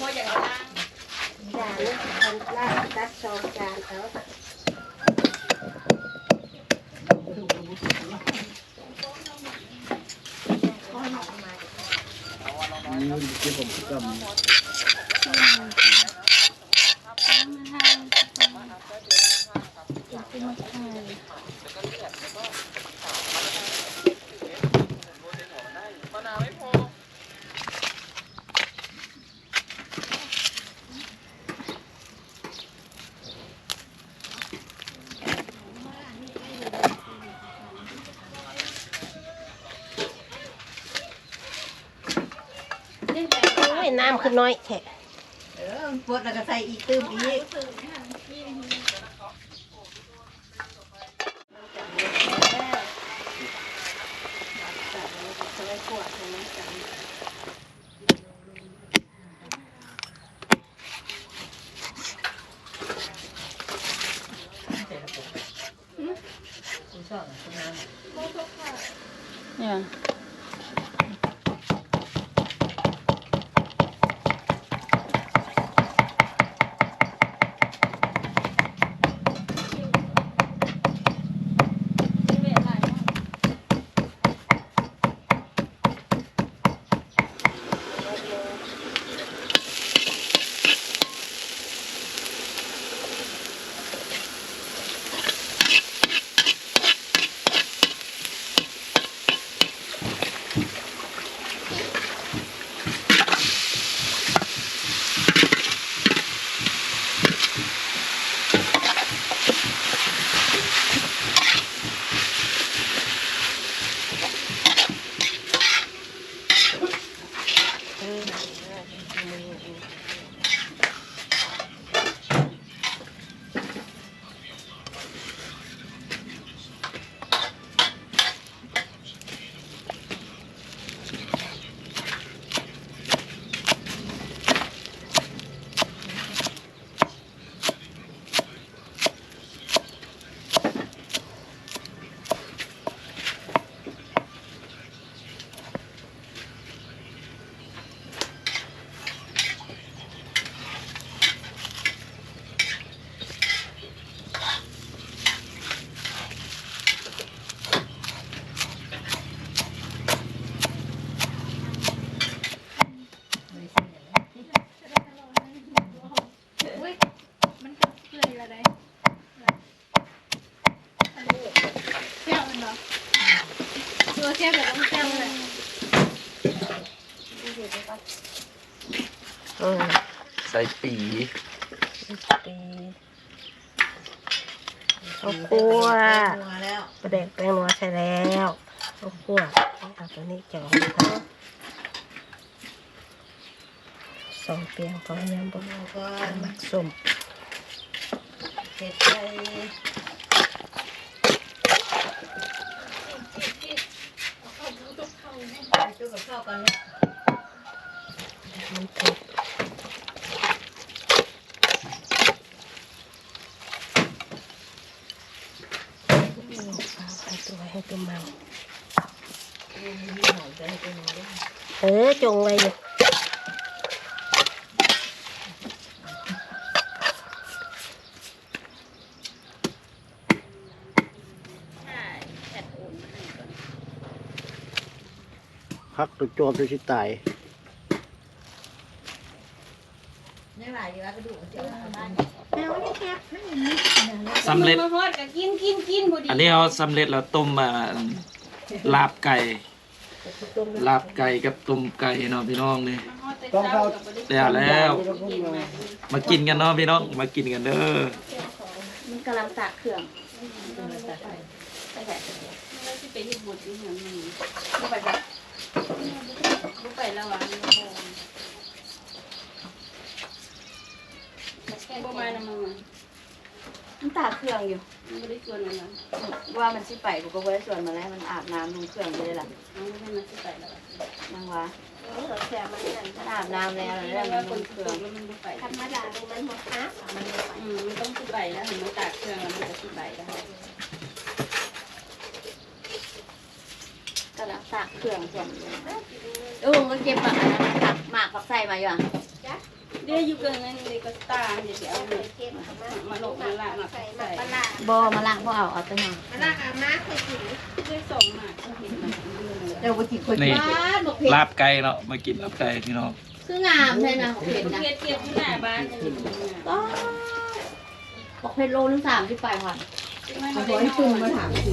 พ่ออย่างล่างจานนี้คนลาดตัดสองจานเขา น้ำขึ้นน้อยแท้เออปวดแล้วก็ใส่อีกตื้มอีกเนี่ย ตัวเที่ยวแบบต้องเที่ยวเลยอืมใส่ปีปีข้าวคั่วหัวแล้วประเด็กแป้งนัวใช่แล้วข้าวคั่วเอาตัวนี้จ่อเขาสองเปียงพอยำบนแล้วก็มักส้มเผ็ดใส่ จุกกับข้าวกันเลยมันเผ็ดเอาไปตัวให้ตัวเมาหอมจะให้เป็นอย่างนี้เออจงไว้อยู่ พักตัวโจมตัวชิตายนี่หลายอยู่แล้วก็ดูเจ้าบ้านสำเร็จมาฮอดก็กินกินกินพอดีอันนี้เราสำเร็จแล้วต้มมาลาบไก่ ลาบไก่กับต้มไก่เนาะพี่น้องนี่มาฮอดแต่เช้ากับบ่ได้แล้วแล้ว มากินกันเนาะพี่น้อง มากินกันเด้อมัน กำลังตากเครื่องไปแค่แล้วสิไปเฮ็ดบุญอยู่หยังนี่บ่ไปจ้ะบ่ไปแล้วอะบ่มานำมึง มันตากเครื่องอยู่มันบ่ได้ชวนมันนะว่ามันสิไปกูก็บ่ได้ส่วนมาแล้วมันอาบน้ำลงเครื่องไปเลยล่ะมันบ่ได้มันสิไปแล้วนางว่าเออแซ่บมันนั่นมันอาบน้ำแล้วแล้แล้ววว่ามันคลนงเคเครื่รื่อองงมันบ่ไปธรรมดาดูมันหมดนะมันบ่ไปอืมมันต้องสิไปแล้วเห็นมันตากเครื่องแล้วมันจะสิไปแล้วกำลังตากเครื่องส่วนเออมันก็เก็บหมากอันนั้นตักหมากปักใส่มาอยู่อะ เดี๋ยวอยู่เกินเงินเด็กก็ตาเดี๋ยวเอาเลยมาลงมาละมาใส่ใส่บ่มาล้างบ่เอาเอาแต่หน่อลากอาบน้ำเคยกินได้ส่งมาเห็นมันเดี๋ยววันที่คนนี่บ้านบอกเผ็ดลาบไก่เนาะมากินลาบไก่พี่น้องคืองามเลยนะเผ็ดนะเก็บเก็บที่หน้าบ้านจะมีบอกเพชรโลนึงสามที่ไปผ่านไม่เอาได้ไว้นตุ่มอนมาถามที